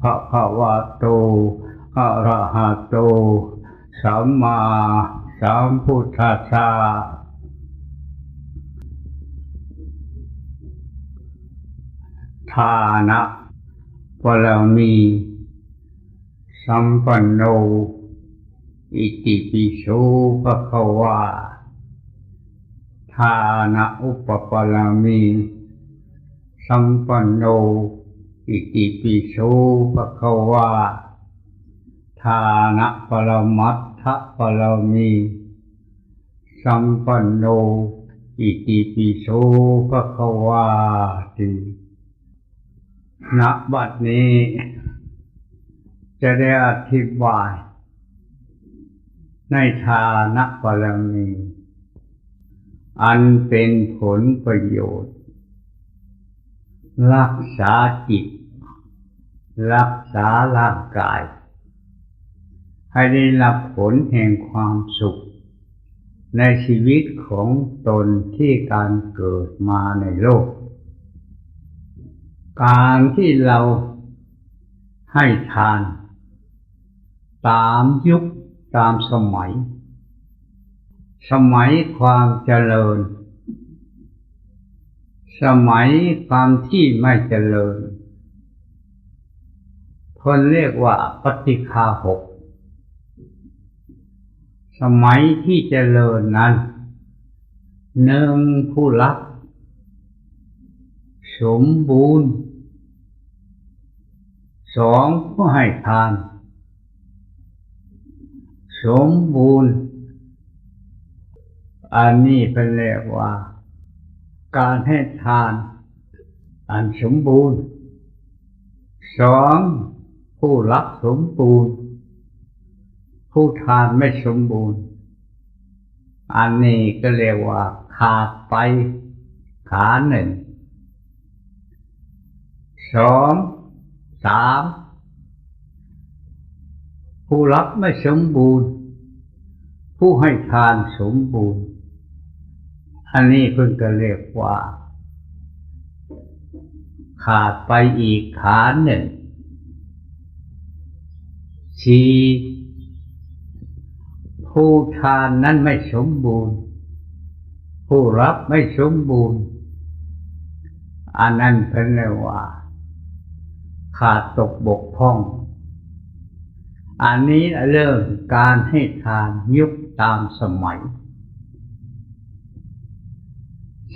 ภะคะวะโต อะระหะโต สัมมาสัมพุทธัสสะทานะปรมีสัมปันโน อิติปิโสภะคะวาทานะอุปปารมีสัมปันโน อิติปิโสภะคะวาทานะปรมัตถปรมีสัมปันโน อิติปิโสภะคะวาติณบัดนี้ จะได้อธิบาย ในฐานะปรมี อันเป็นผลประโยชน์ รักษาจิต รักษาร่างกาย ให้ได้รับผลแห่งความสุข ในชีวิตของตนที่การเกิดมาในโลก การที่เราให้ทาน ตามยุคตามสมัย สมัยความเจริญ สมัยความที่ไม่เจริญ คนเรียกว่าปฏิคาหก สมัยที่เจริญนั้นหนึ่งผู้รับสมบูรณ์สองผู้ให้ทาน สมบูรณ์ อันนี้เป็นเรียกว่า การให้ทาน อันสมบูรณ์สอง ผู้รับสมบูรณ์ ผู้ทานไม่สมบูรณ์ อันนี้ก็เรียกว่าขาดไปขาหนึ่งสองสามผู้รับไม่สมบูรณ์ ผู้ให้ทานสมบูรณ์ อันนี้เพิ่งจะเรียกว่า ขาดไปอีกขาหนึ่ง สี่ผู้ทานนั้นไม่สมบูรณ์ ผู้รับไม่สมบูรณ์อันนั้นเป็นเรียกว่า ขาดตกบกพร่อง อันนี้เรื่องการให้ทานยุคตามสมัย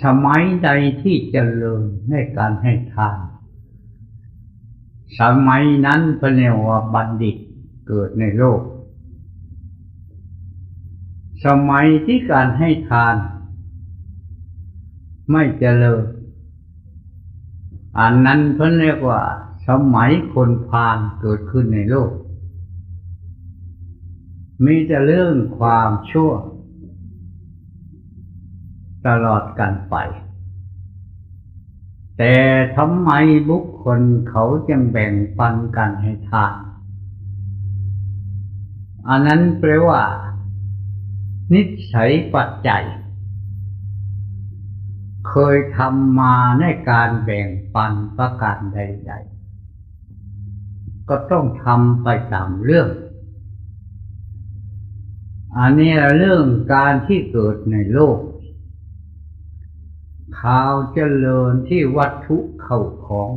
สมัยใดที่เจริญในการให้ทาน สมัยนั้นเป็นเรียกว่าบัณฑิต เกิดในโลก สมัยที่การให้ทาน ไม่เจริญ อันนั้นเพิ่นเรียกว่า สมัยคนพาลเกิดขึ้นในโลก มีแต่เรื่องความชั่ว ตลอดกันไปแต่ทำไมบุคคลเขาจึงแบ่งปันกันให้ทาน อันนั้นแปลว่า นิสัยปัจจัย เคยทำมาในการแบ่งปันประการใดๆ ก็ต้องทำไปตามเรื่อง อันนี้เรื่องการที่เกิดในโลกข่าวเจริญที่วัตถุเข้าของ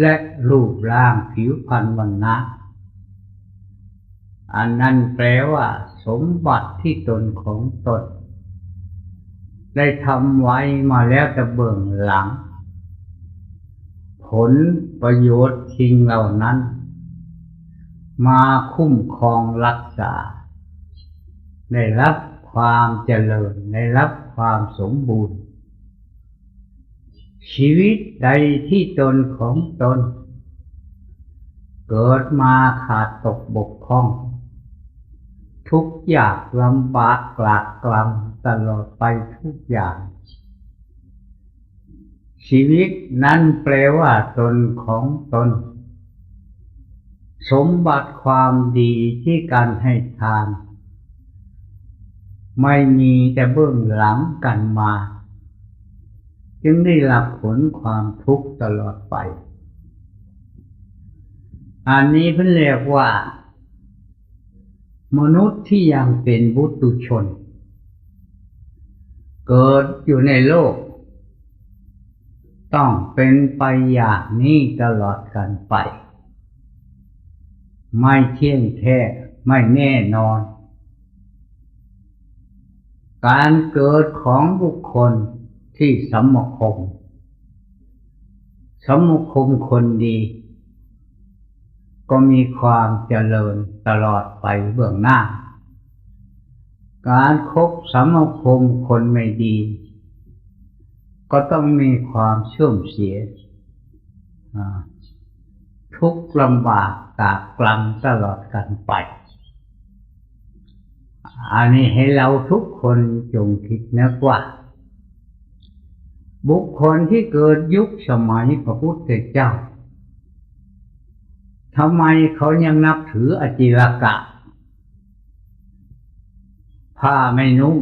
และรูปร่างผิวพรรณวันนะ อันนั้นแปลว่า สมบัติที่ตนของตน ได้ทำไว้มาแล้วแต่เบื้องหลัง ผลประโยชน์ทิ้งเหล่านั้น มาคุ้มครองรักษา ได้รับความเจริญได้รับความสมบูรณ์ ชีวิตใดที่ตนของตน เกิดมาขาดตกบกพร่อง ทุกอย่างลำบากกลากกลำตลอดไปทุกอย่าง ชีวิตนั้นแปลว่าตนของตน สมบัติความดีที่การให้ทาน ไม่มีแต่เบื้องหลังกันมา จึงได้รับผลความทุกข์ตลอดไป อันนี้เพิ่นเรียกว่า มนุษย์ที่ยังเป็นบุตุชน เกิดอยู่ในโลก ต้องเป็นไปอย่างนี้ตลอดกันไป ไม่เที่ยงแท้ไม่แน่นอน การเกิดของบุคคลที่สมคม สมคมคนดี ก็มีความเจริญตลอดไปเบื้องหน้า การคบสมคมคนไม่ดี ก็ต้องมีความเชื่อมเสีย ทุกลำบากตากกลังตลอดกันไป อันนี้ให้เราทุกคนจงคิดนะว่า บุคคลที่เกิดยุคสมัยพระพุทธเจ้า ทำไมเขายังนับถืออจิรกะ ผ้าไม่นุ่ง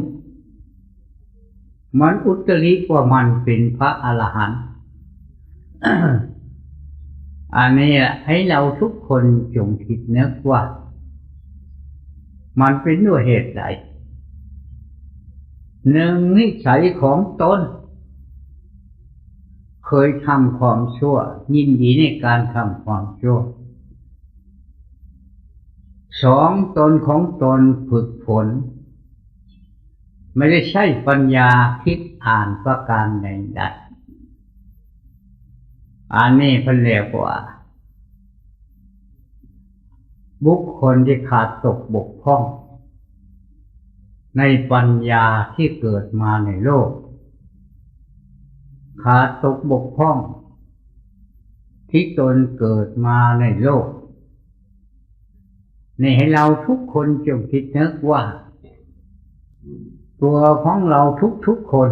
มันอุตริกว่ามันเป็นพระอรหันต์อันนี้ให้เราทุกคนจงคิดนึกว่า มันเป็นด้วยเหตุใดหนึ่งนิสัยของตนเคยทำความชั่ว ยินดีในการทำความชั่ว สองตนของตนฝึกฝน ไม่ได้ใช้ปัญญาคิดอ่านประการใดๆอันนี้เพันเรียกว่า บุคคลที่ขาดตกบกพร่อง ในปัญญาที่เกิดมาในโลก ขาดตกบกพร่อง ที่ตนเกิดมาในโลก นี่ให้เราทุกคนจงคิดนึกว่า ตัวของเราทุกๆคน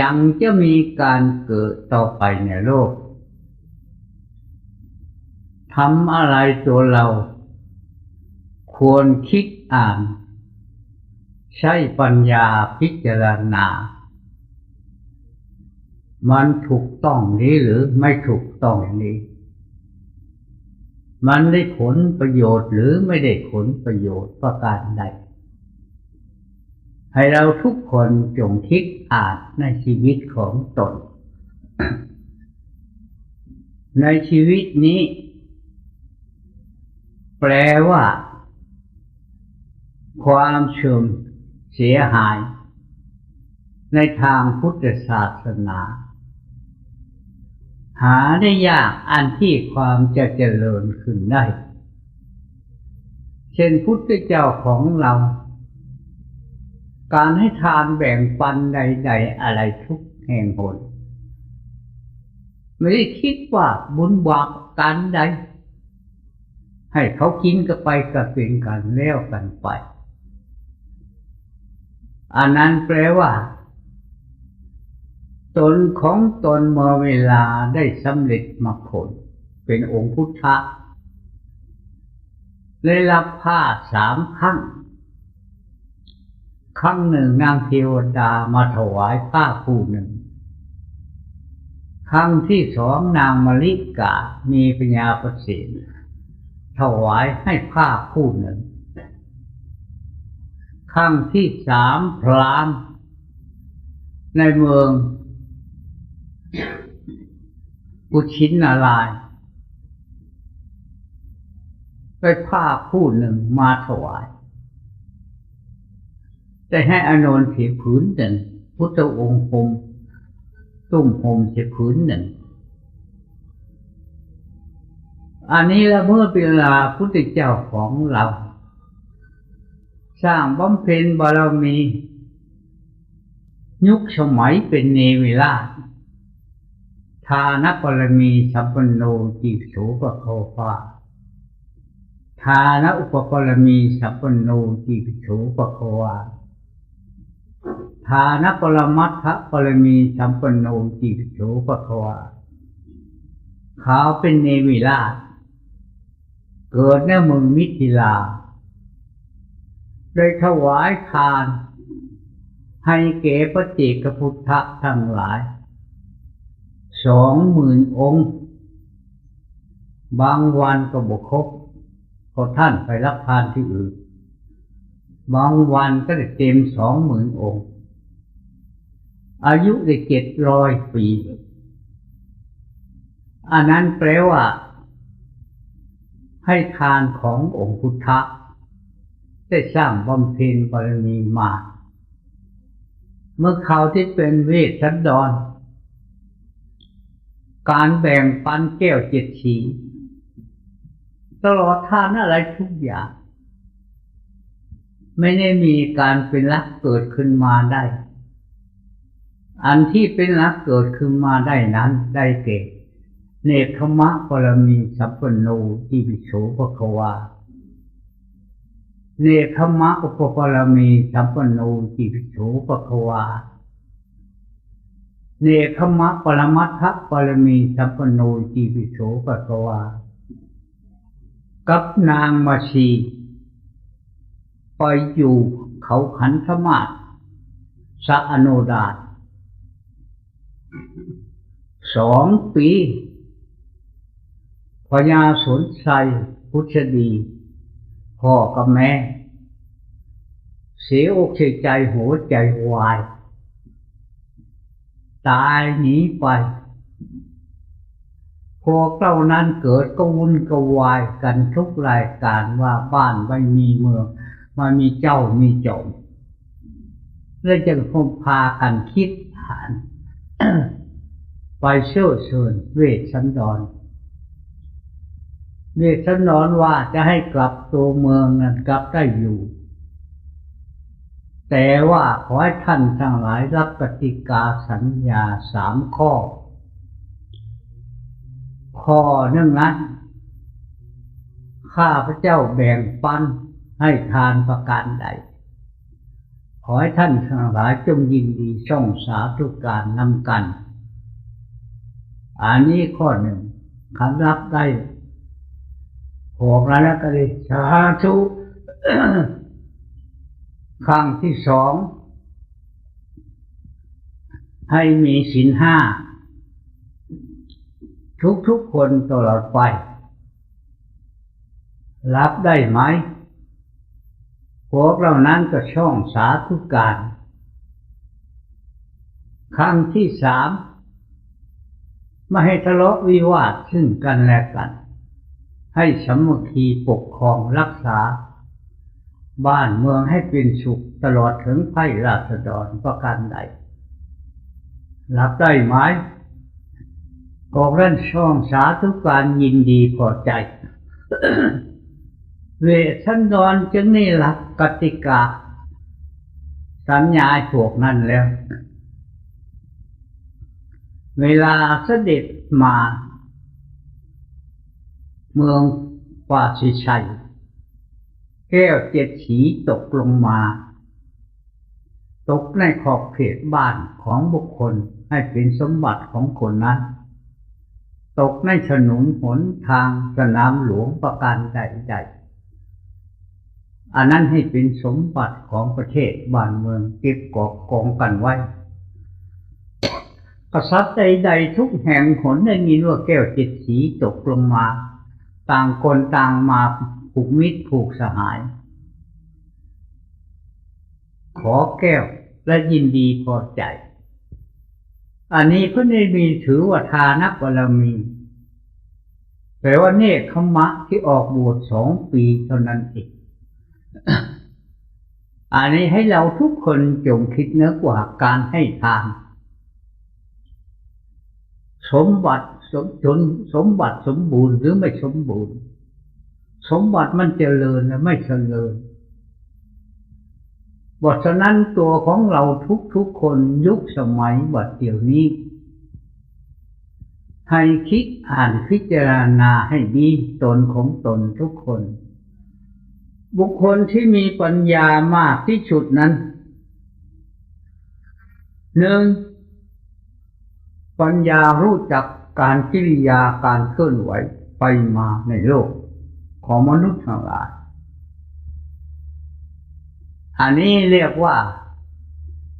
ยังจะมีการเกิดต่อไปในโลกทำอะไรตัวเรา ควรคิดอ่าน ใช้ปัญญาพิจารณา มันถูกต้องนี้หรือไม่ถูกต้องนี้ มันได้ผลประโยชน์หรือไม่ได้ผลประโยชน์ประการใด ให้เราทุกคนจงคิดอ่านในชีวิตของตน ในชีวิตนี้ แปลว่า ความเชื่อมเสียหาย ในทางพุทธศาสนา หาได้ยากอันที่ความจะเจริญขึ้นได้ เช่นพุทธเจ้าของเรา การให้ทานแบ่งปันใดๆอะไรทุกแห่งหนไม่ได้คิดว่าบุญบาปการใด ให้เขากินก็ไปก็เป็นกันแล้วกันไป อันนั้นแปลว่า ตนของตนเมื่อเวลาได้สำเร็จมรรคผล เป็นองค์พุทธะได้รับผ้าสามครั้ง ครั้งหนึ่งนางเทวดามาถวายผ้าคู่หนึ่ง ครั้งที่สองนางมลิกา มีปัญญาประสิทธิ์ถวายให้ผ้าคู่หนึ่ง ครั้งที่สามพรามในเมือง กุชินนารายณ์ไปผ้าคู่หนึ่งมาถวายแต่ให้อนนท์เสียผืนหนึ่ง พุทธองค์หมตุ้มหมเสียผืนหนึ่ง อันนี้ละเมื่อเวลาพุทธเจ้าของเรา สร้างบำเพ็ญบารมี ยุคสมัยเป็นเนวิลาท ทานบารมีสัมปันโนจิโสปะโคปาทานอุปปารมีสัมปันโนจิโสปะโควาทานปรมัตถปรมีสัมปันโนจิโสปะโควาเขาเป็นเนวิราช เกิดในเมืองมิถิลา ได้ถวายทาน ให้เก๋พระเจกพุทธทั้งหลาย สองหมื่นองค์ บางวันก็บกครบเพราท่านไปรับทานที่อื่น บางวันก็ได้เต็มสองหมื่นองค์ อายุได้เจ็ดร้อยปี อันนั้นแปลว่า ให้ทานขององค์พุทธะได้สร้างบำเพ็ญบารมีมา เมื่อเขาที่เป็นเวทสันดร การแบ่งปันแก้วเจ็ดสี ตลอดทานอะไรทุกอย่าง ไม่ได้มีการเป็นรักเกิดขึ้นมาได้ อันที่เป็นรักเกิดขึ้นมาได้นั้นได้เก่เนคขมะปรมีสัพพโนทิวิโสภควา เนคขมะอุปปรมีสัพพโนทิวิโสภควา เนคขมะปรมัตถปรมีสัพโนทิวิโสภควากับนางมาชีไปอยู่เขาขันธมาศสะอโนดาตสองปีพญาสนใจพุทธดีพ่อกับแม่ เสียอกเสียใจหัวใจวาย ตายหนีไป พวกเรานั้นเกิดก็วุ่นก็วายกันทุกรายการว่าบ้านไม่มีเมืองมามีเจ้ามีจมแล้วจึงคงพากันคิดฐาน ไปเชื่อเชิญเวทสันดรเวทสันดรว่าจะให้กลับตัวเมืองนั้นกลับได้อยู่ แต่ว่าขอให้ท่านทั้งหลายรับกติกาสัญญาสามข้อ ข้อหนึ่งนั้น ข้าพระเจ้าแบ่งปันให้ทานประการใด ขอให้ท่านทั้งหลายจงยินดีช่องสาธุการนำกัน อันนี้ข้อหนึ่งคำรับได้พวกนั้นก็เลยสาธุ ครั้งที่สอง ให้มีศีลห้า ทุกๆคนตลอดไป รับได้ไหม พวกเรานั้นก็ช่องสาธุการ ครั้งที่สามไม่ให้ทะเลาะวิวาทซึ่งกันและกัน ให้สมัคคีปกครองรักษา บ้านเมืองให้เป็นสุขตลอดถึงไพ่ราษฎรประการใดรับได้ไหมกองร่นช่องสาธุการยินดีพอใจ เวทันดรจึงนี่หลักกติกา สัญญาพวกนั้นแล้ว เวลาเสด็จมา เมืองปาสิชัย แก้วเจ็ดสีตกลงมา ตกในขอบเขตบ้านของบุคคลให้เป็นสมบัติของคนนั้น ตกในถนนหนทางสนามหลวงประการใดๆอันนั้นให้เป็นสมบัติของประเทศบ้านเมืองเก็บกอบกองกันไว้ กษัตริย์ใดๆทุกแห่งหนได้ยินว่าแก้วเจ็ดสีตกลงมา ต่างคนต่างมา ผูกมิตรผูกสหาย ขอแก้วและยินดีพอใจ อันนี้ก็ได้มีถือว่าทานบารมีแปลว่าเนคขมะที่ออกบวชสองปีเท่านั้นเองอันนี้ให้เราทุกคนจงคิดเนื้อกว่าการให้ทานสมบัติสมจนสมบัติสมบูรณ์หรือไม่สมบูรณ์ สมบัติมันเจริญไม่เจริญบทฉะนั้นตัวของเราทุกๆคนยุคสมัยบัดเดี๋ยวนี้ ให้คิดอ่านพิจารณาให้ดีตนของตนทุกคน บุคคลที่มีปัญญามากที่สุดนั้นหนึ่งปัญญารู้จักการกิริยาการเคลื่อนไหวไปมาในโลก ของมนุษย์ทั้งหลาย อันนี้เรียกว่า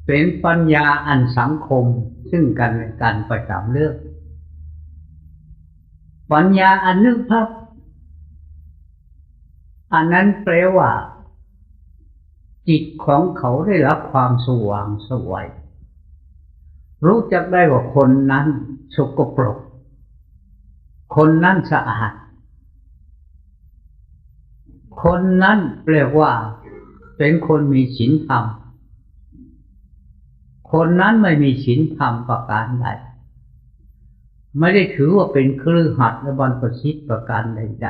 เป็นปัญญาอันสังคมซึ่งกันและกันประจำเรื่องปัญญาอันนึกภาพอันนั้นแปลว่า จิตของเขาได้รับความสว่างสวย รู้จักได้ว่าคนนั้นสกปรก คนนั้นสะอาด คนนั้นแปลว่า เป็นคนมีศีลธรรม คนนั้นไม่มีศีลธรรมประการใดไม่ได้ถือว่าเป็นเครือหัดและบรรพชิตประการใด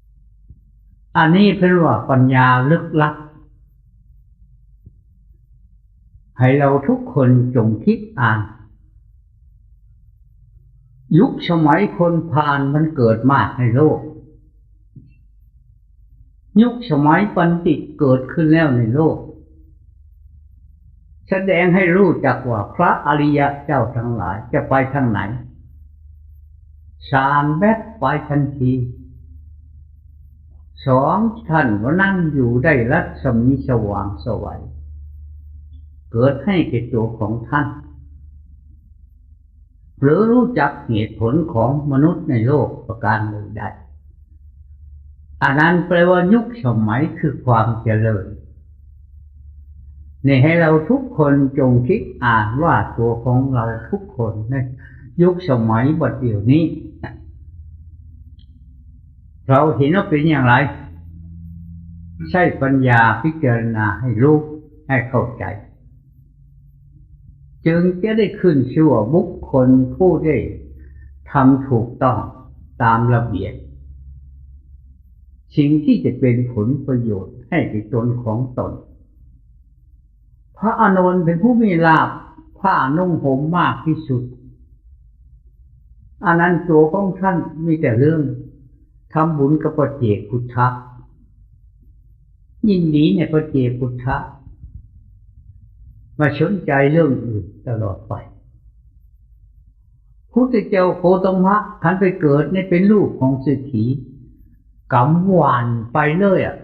ๆอันนี้เป็นว่าปัญญาลึกลับให้เราทุกคนจงคิดอ่าน ยุคสมัยคนพานมันเกิดมากในโลก ยุคสมัยปัญติเกิดขึ้นแล้วในโลก แสดงให้รู้จักว่าพระอริยะเจ้าทั้งหลายจะไปทางไหนสารแวบไปทันทีสองท่านก็นั่งอยู่ได้รัศมีสว่างสวัยเกิดให้แก่ตัวของท่าน หรือรู้จักเหตุผลของมนุษย์ในโลกประการใด อันนั้นแปลว่ายุคสมัยคือความเจริญนี่ให้เราทุกคนจงคิดอ่านว่าตัวของเราทุกคนในยุคสมัยบัดเดี๋ยวนี้ เราเห็นว่าเป็นอย่างไร ใช่ปัญญาพิจารณาให้รู้ให้เข้าใจ จึงจะได้ขึ้นชื่อว่าบุคคลผู้ได้ทำถูกต้องตามระเบียบ สิ่งที่จะเป็นผลประโยชน์ให้กับตนของตน พระอานนท์เป็นผู้มีลาภผ้านุ่งห่มมากที่สุดอันนั้นตัวของท่านมีแต่เรื่องทำบุญกับพระเจกพุทธะยินดีในพระเจกพุทธะมาสนใจเรื่องอื่นตลอดไปพุทธเจ้าโคตมะขันไปเกิดนี่เป็นลูกของเศรษฐี กำหวานไปเลยอะ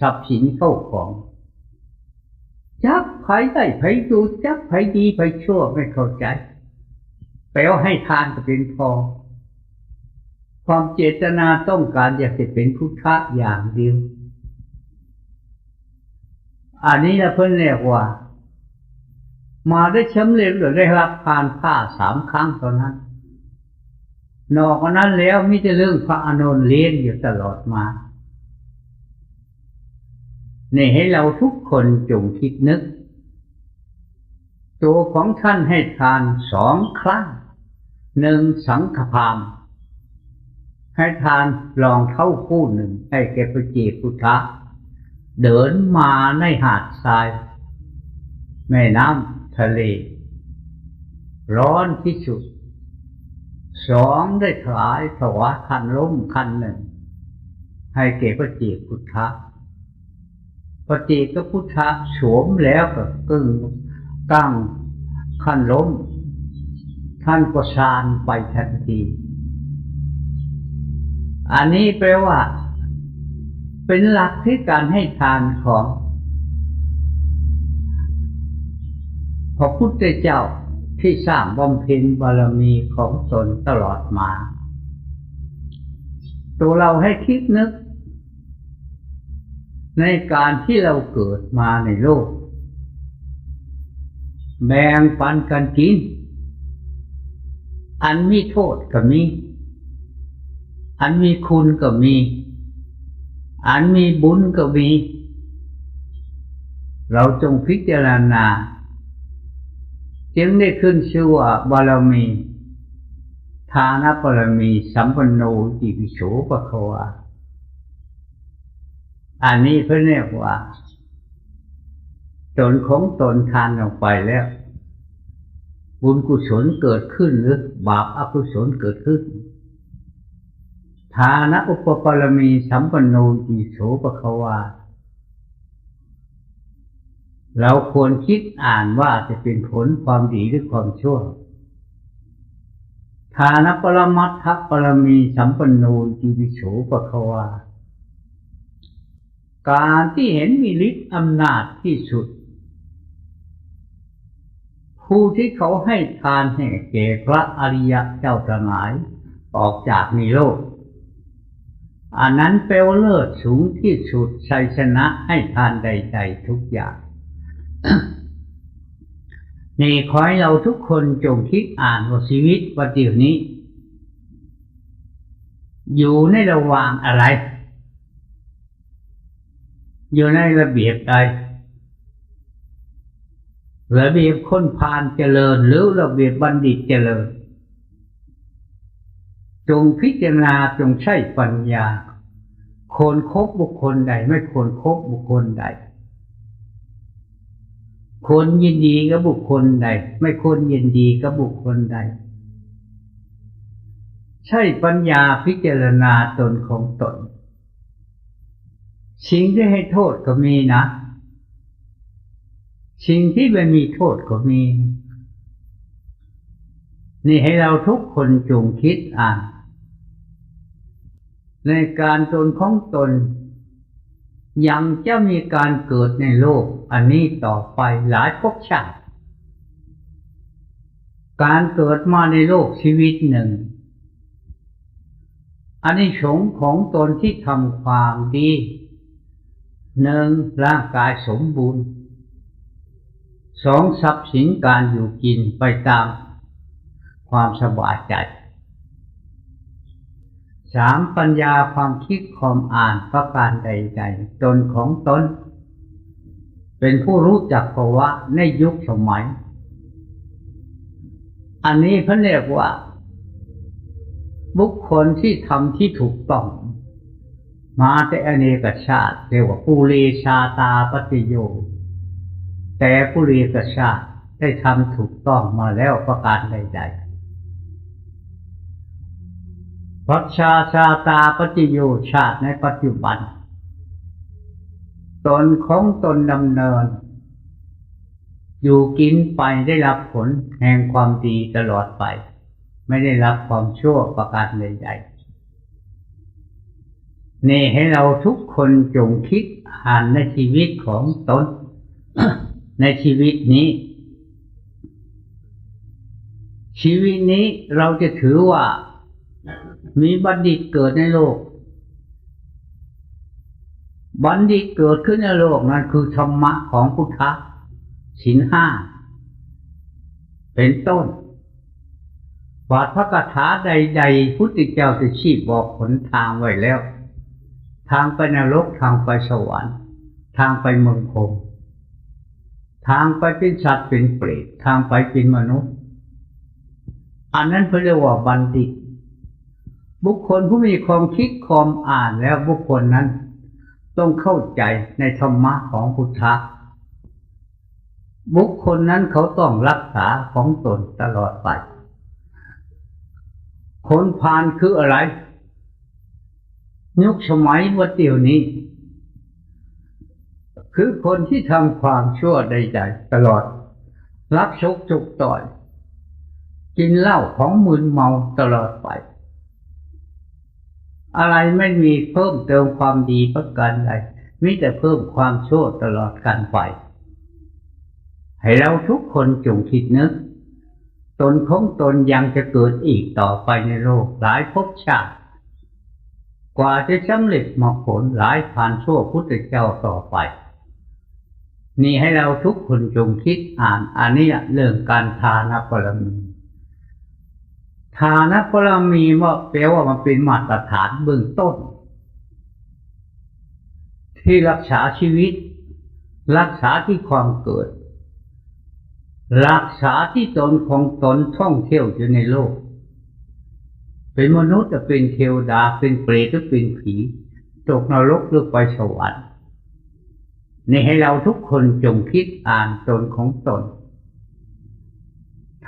ทรัพย์สินเข้าของ จักไผได้ไผดูจักไผดีไผชั่วไม่เข้าใจแปลว่าให้ทานก็เป็นพอ ความเจตนาต้องการอยากจะเป็นพุทธะอย่างเดียว อันนี้นะเพิ่นเรียกว่า มาได้ช้ำเร็จหรือได้รับผ่านผ้าสามครั้งเท่านั้น นอกนั้นแล้วมิจะเรื่องพระอนุนเลี้ยงอยู่ตลอดมานี่ให้เราทุกคนจงคิดนึก ตัวของท่านให้ทานสองครั้งหนึ่งสังฆพามให้ทานลองเท่าคู่หนึ่ง ให้แก่พระเจพุทธะ เดินมาในหาดทราย แม่น้ำทะเล ร้อนที่สุด สองได้ถวายถวายคันล้มคันหนึ่ง ให้เก็พระเจกพุทธะพระเจกพุทธะสวมแล้วก็กึ่งตั้งคันล้ม ท่านก็ชานไปทันที อันนี้แปลว่า เป็นหลักที่การให้ทานของพระพุทธเจ้า ที่สร้างบำเพ็ญบารมีของตนตลอดมา ตัวเราให้คิดนึก ในการที่เราเกิดมาในโลก แบ่งปันกันกิน อันมีโทษก็มี อันมีคุณก็มี อันมีบุญก็มี เราจงพิจารณา จึงได้ขึ้นชื่อว่าบารมีทานบารมี สัมปันโนติปิโสปะควาอันนี้เพื่อเรียกว่า ตนของตนทานออกไปแล้ว บุญกุศลเกิดขึ้นหรือบาปอกุศลเกิดขึ้นฐานะอุปปรมี สัมปันโนติโสปะคะวา เราควรคิดอ่านว่าจะเป็นผลความดีหรือความชั่วฐานปรมัตถปรมีสัมปันโนติวิโสปะควา การที่เห็นมีฤทธิ์อำนาจที่สุด ผู้ที่เขาให้ทานให้แก่พระอริยเจ้าทั้งหลาย ออกจากนิโรธอันนั้นเปลวเลิศสูงที่สุดชัยชนะให้ทานใดๆทุกอย่าง นี่ขอให้เราทุกคนจงคิดอ่านว่าชีวิตวันเดียวนี้ อยู่ในระหว่างอะไร อยู่ในระเบียบใดระเบียบคนพาลเจริญ หรือระเบียบบัณฑิตเจริญ จงพิจารณาจงใช้ปัญญาควรครบบุคคลใด ไม่ควรครบบุคคลใด ควรยินดีกับบุคคลใด ไม่ควรยินดีกับบุคคลใด ใช้ปัญญาพิจารณาตนของตนสิ่งที่ให้โทษก็มีนะ สิ่งที่ไม่มีโทษก็มี นี่ให้เราทุกคนจงคิดอ่านในการตนของตน ยังจะมีการเกิดในโลก อันนี้ต่อไปหลายภพชาติ การเกิดมาในโลกชีวิตหนึ่ง อันนี้สงของตนที่ทำความดีหนึ่งร่างกายสมบูรณ์สองทรัพย์สินการอยู่กินไปตามความสบายใจสามปัญญาความคิดความอ่านประการใดๆตนของตน เป็นผู้รู้จักภาวะในยุคสมัย อันนี้เขาเรียกว่า บุคคลที่ทำที่ถูกต้อง มาแต่อเนกชาติเรียกว่าปุเรชาตาปฏิโย แต่ปุเรกชาติได้ทำถูกต้องมาแล้วประการใดๆพัชชาชาตาปฏิโยชาติในปัจจุบัน ตนของตนดำเนิน อยู่กินไปได้รับผลแห่งความดีตลอดไป ไม่ได้รับความชั่วประการใดๆนี่ให้เราทุกคนจงคิดอ่านในชีวิตของตน ในชีวิตนี้ ชีวิตนี้เราจะถือว่ามีบัณฑิตเกิดในโลก บัณฑิตเกิดขึ้นในโลกนั้นคือธรรมะของพุทธะศีลห้า เป็นต้นบาทพระคาถาใด ๆ พุทธเจ้าจะชี้บอกผลทางไว้แล้ว ทางไปนรกทางไปสวรรค์ ทางไปเมืองพรหมทางไปเป็นสัตว์เป็นเปรตทางไปเป็นมนุษย์ อันนั้นเขาเรียกว่าบัณฑิต บุคคลผู้มีความคิดความอ่านแล้วบุคคลนั้น ต้องเข้าใจในธรรมะของพุทธะบุคคลนั้นเขาต้องรักษาของตนตลอดไปคนพาลคืออะไร ยุคสมัยวัดเดียวนี้ คือคนที่ทำความชั่วใดๆตลอด รักชกจุกต่อย กินเหล้าของมึนเมาตลอดไป อะไรไม่มีเพิ่มเติมความดีประการใดมีแต่เพิ่มความชั่วตลอดการไป ให้เราทุกคนจงคิดนึก ตนของตนยังจะเกิดอีกต่อไปในโลกหลายภพชาติ กว่าจะสำเร็จมรรคผลหลายผ่านชั่วพุทธเจ้าต่อไป นี่ให้เราทุกคนจงคิดอ่านอันนี้เรื่องการทานปรมี ทานปรมีว่าแปลว่ามันเป็นมาตรฐานเบื้องต้น ที่รักษาชีวิต รักษาที่ความเกิด รักษาที่ตนของตนท่องเที่ยวอยู่ในโลก เป็นมนุษย์จะเป็นเทวดาเป็นเปรตหรือเป็นผีตกนรกหรือไปสวรรค์นี่ให้เราทุกคนจงคิดอ่านตนของตน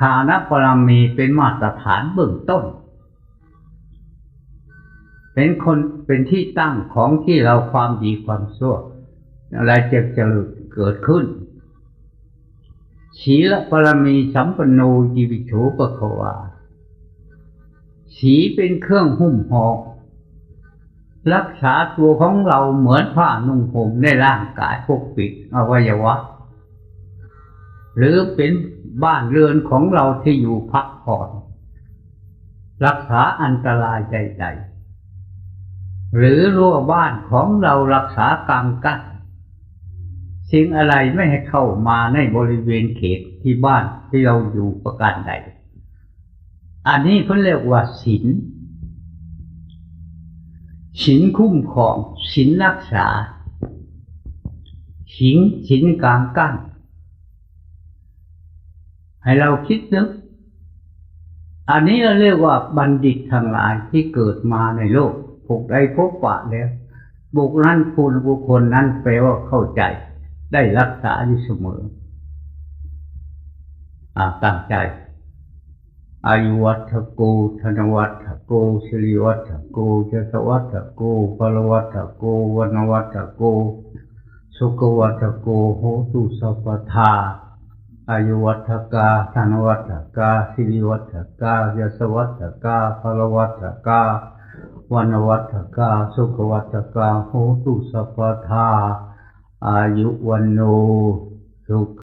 ฐานะบารมีเป็นมาตรฐานเบื้องต้น เป็นคนเป็นที่ตั้งของที่เราความดีความชั่วอะไรจะจะเกิดขึ้นศีลบารมีสัมปนโนยิวิโฉปะควาสีเป็นเครื่องหุ้มห่อรักษาตัวของเราเหมือนผ้านุ่งห่มในร่างกายปกปิดอวัยวะ หรือเป็น บ้านเรือนของเราที่อยู่พักผ่อน รักษาอันตรายใดๆหรือรั้วบ้านของเรารักษากางกั้นสิ่งอะไรไม่ให้เข้ามาในบริเวณเขตที่บ้านที่เราอยู่ประการใด อันนี้เขาเรียกว่าศีลศีลคุ้มครองศีลรักษาศีลศีลกลางกั้น ให้เราคิดนึก อันนี้เราเรียกว่าบัณฑิตทั้งหลายที่เกิดมาในโลกพวกใดพบปะแล้ว บุคนั้นภูนบุคคลนั้นแปลว่าเข้าใจ ได้รักษาอยู่เสมออ่าตั้งใจ อายุวัฒโก ธนวัฒโกสิริวัฒโกเจตวัฒโกพลวัฒโกวนวัฒโก สุขวัฒโกโหตุสัพพทา อายุวัฒกาธนวัฒกาสิริวัฒกายศวัฒกาพลวัฒกาวันวัฒกาสุขวัฒกาโหตุสัพพทาอายุวันโนสุข